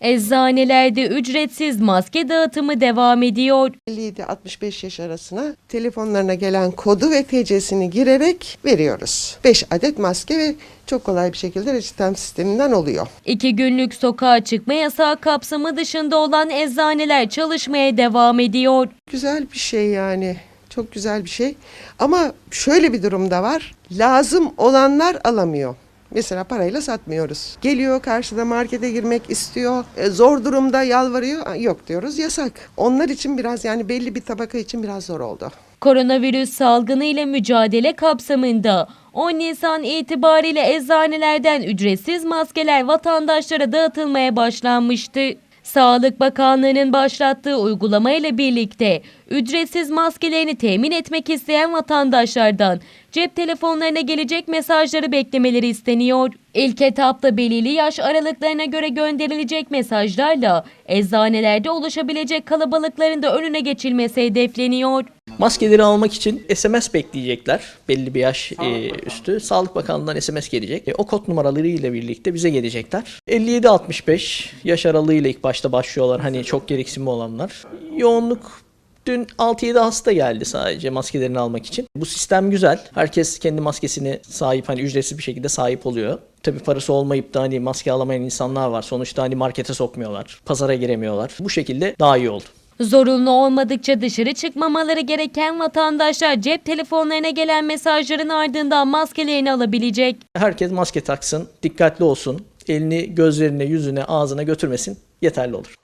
Eczanelerde ücretsiz maske dağıtımı devam ediyor. 57-65 yaş arasına telefonlarına gelen kodu ve TC'sini girerek veriyoruz. 5 adet maske ve çok kolay bir şekilde reçetem sisteminden oluyor. İki günlük sokağa çıkma yasağı kapsamı dışında olan eczaneler çalışmaya devam ediyor. Güzel bir şey yani. Çok güzel bir şey. Ama şöyle bir durum da var. Lazım olanlar alamıyor. Mesela parayla satmıyoruz. Geliyor karşıda markete girmek istiyor. e, zor durumda yalvarıyor. Yok diyoruz yasak. Onlar için biraz yani belli bir tabaka için biraz zor oldu. Koronavirüs salgını ile mücadele kapsamında 10 Nisan itibariyle eczanelerden ücretsiz maskeler vatandaşlara dağıtılmaya başlanmıştı. Sağlık Bakanlığı'nın başlattığı uygulama ile birlikte ücretsiz maskelerini temin etmek isteyen vatandaşlardan cep telefonlarına gelecek mesajları beklemeleri isteniyor. İlk etapta belirli yaş aralıklarına göre gönderilecek mesajlarla eczanelerde oluşabilecek kalabalıkların da önüne geçilmesi hedefleniyor. Maskeleri almak için SMS bekleyecekler. Belli bir yaş e, üstü. Sağlık Bakanlığı'ndan SMS gelecek. E, o kod numaraları ile birlikte bize gelecekler. 57-65 yaş aralığıyla ilk başta başlıyorlar. Hani çok gereksinimi olanlar. Yoğunluk Dün 6-7 hasta geldi sadece maskelerini almak için. Bu sistem güzel. Herkes kendi maskesini sahip hani ücretsiz bir şekilde sahip oluyor. Tabii parası olmayıp da hani maske alamayan insanlar var. Sonuçta hani markete sokmuyorlar. Pazara giremiyorlar. Bu şekilde daha iyi oldu. Zorunlu olmadıkça dışarı çıkmamaları gereken vatandaşlar cep telefonlarına gelen mesajların ardından maskelerini alabilecek. Herkes maske taksın, dikkatli olsun. Elini gözlerine, yüzüne, ağzına götürmesin. Yeterli olur.